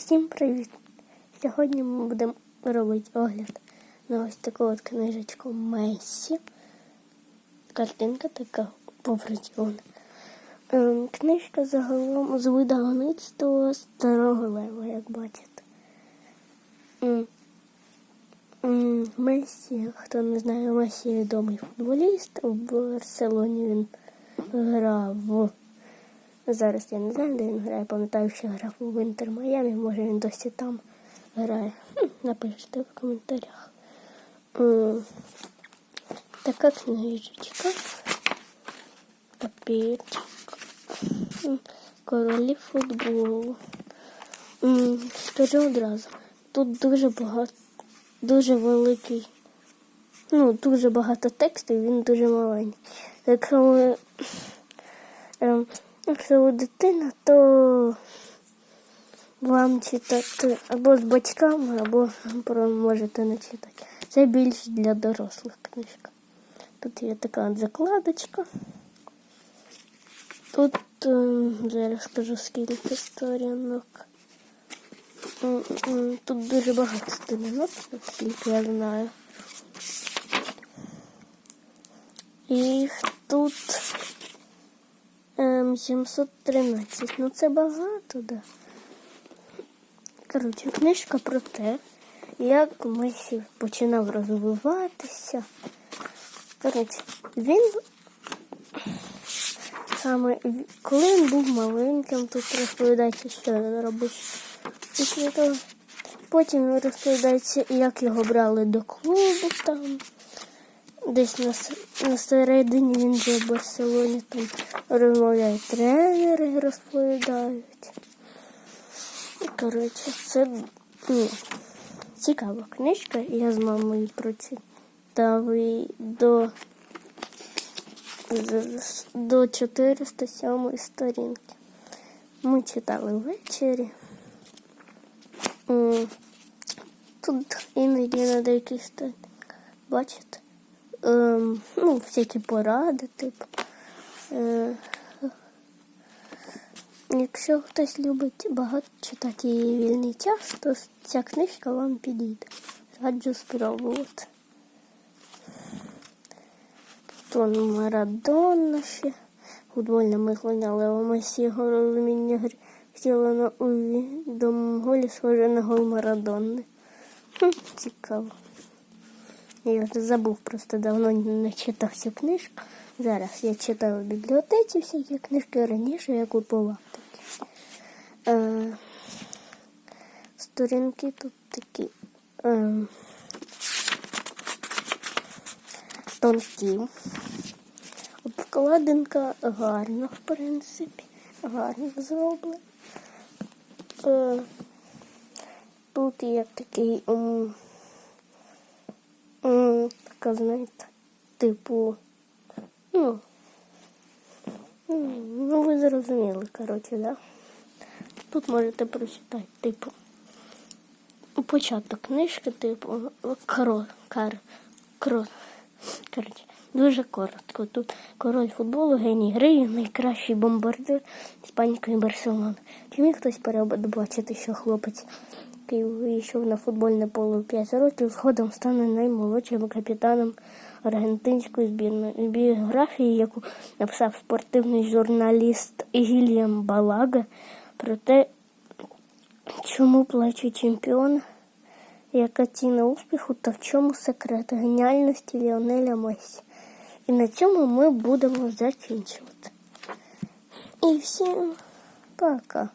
Всім привіт! Сьогодні ми будемо робити огляд на ось таку от книжечку Месі. Картинка така поврятована. Ем, книжка загалом з видавництва Старого Лева, як бачите. Месі, хто не знає, Месі відомий футболіст. В Барселоні він грав. Зараз я не знаю, де він грає. Пам'ятаю, що грав у Інтер Майамі, може він досі там грає. Хм, Напишіть в коментарях. Така книжечка. Папірчик. Королі футболу. Скажу одразу. Тут дуже багато, дуже великий. Ну, дуже багато тексту, і він дуже маленький. Якщо ви Якщо ви дитина, то вам читати або з батьками, або можете не читати. Це більш для дорослих книжка. Тут є така закладочка. Тут ем, зараз скажу скільки сторінок. Тут дуже багато сторінок, скільки я знаю. Їх тут Ем, 713. Ну це багато, да. Коротше, книжка про те, як Месі починав розвиватися. Коротше, він саме коли він був маленьким, тут розповідається, що він робив. Після того потім розповідається, як його брали до клубу там. Десь на, на середині він же в Барселоні там розмовляють тренери, розповідають. Коротше, це ну, цікава книжка. Я з мамою прочитав її до, до 407 сторінки. Ми читали ввечері. Тут іноді на деякі сторінки. Бачите? Ем, ну, всякі поради, типу. Е, якщо хтось любить багато читати її вільний час, то ця книжка вам підійде. Раджу спробувати. Тут Марадона ще. Футбольне мислення Лео Месі, його розуміння гри втілено у відомому голі, схоже на гол Марадони. Хм, цікаво. Я вже забув, просто давно не читав цю книжку. Зараз я читав в бібліотеці всякі книжки раніше я купував такі. Е, сторінки тут такі е, тонкі. Обкладинка гарна, в принципі. Гарно зроблена. Е, тут є такий. м, Така, знаєте, типу. Ну, ну ви зрозуміли, коротше, да? Тут можете прочитати, типу, початок книжки, типу, кро, кар, кро, коротше, дуже коротко. Тут король футболу, геній гри, найкращий бомбардир іспанської Барселони. Чи міг хтось передбачити, що хлопець, який вийшов на футбольне поле в 5 років, згодом стане наймолодшим капітаном аргентинської збірної біографії, яку написав спортивний журналіст Гільям Балага про те, чому плаче чемпіон, яка ціна успіху та в чому секрет геніальності Ліонеля Месі. І на цьому ми будемо закінчувати. І всім пока.